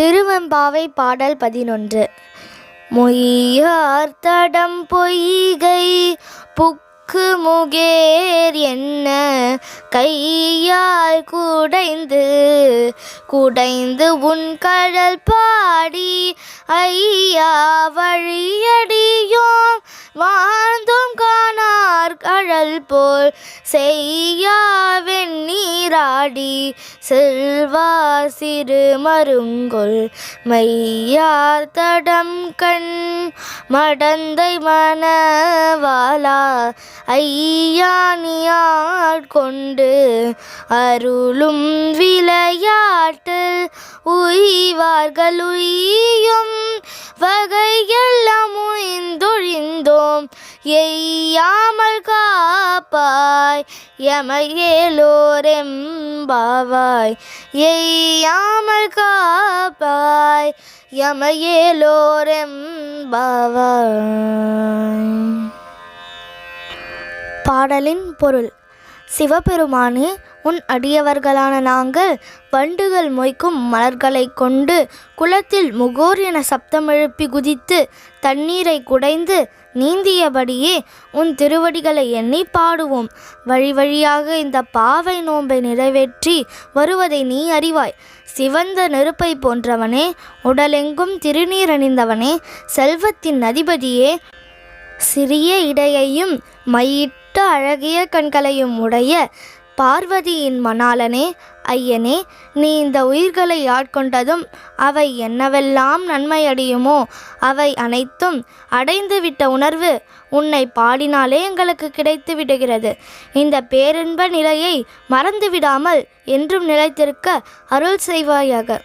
திருவெம்பாவை பாடல் பதினொன்று. மொய்யார் தடம் பொய்கை புக்கு முகேர் என்ன? கையால் குடைந்து குடைந்து உன் கடல் பாடி ஐயா வழி கழல் போல் செய்யா நீராடி செல்வா சிறு மருங்கொள் மையார் தடம் கண் மடந்தை மணவாளா ஐயானியாட் கொண்டு அருளும் விளையாட்டில் உய்வார்கள் உய்யும் வகையெல்லாம் உய்ந்தொழிந்தோம். எய்யா காப்பாய் எமையேலோரெம்பாவாய். எய்யாமல் காப்பாய் எமையேலோரெம்பாவாய். பாடலின் பொருள் சிவபெருமானே உன் அடியவர்களான நாங்கள் வண்டுகள் மொய்க்கும் மலர்களைக் கொண்டு குளத்தில் முகோர் என சப்தமெழுப்பி குதித்து தண்ணீரை குடைந்து நீந்தியபடியே உன் திருவடிகளை எண்ணி பாடுவோம். வழி வழியாக இந்த பாவை நோன்பை நிறைவேற்றி வருவதை நீ அறிவாய். சிவந்த நெருப்பை போன்றவனே உடலெங்கும் திருநீரணிந்தவனே செல்வத்தின் அதிபதியே. சிறிய இடையையும் மையிட்ட அழகிய கண்களையும் உடைய பார்வதியின் மணாலனே ஐயனே நீ இந்த உயிர்களை ஆட்கொண்டதும் அவை என்னவெல்லாம் நன்மையடையுமோ அவை அனைத்தும் அடைந்துவிட்ட உணர்வு உன்னை பாடினாலே எங்களுக்கு கிடைத்து விடுகிறது இந்த பேரின்ப நிலையை மறந்துவிடாமல் என்றும் நிலைத்திருக்க அருள் செய்வாயாக.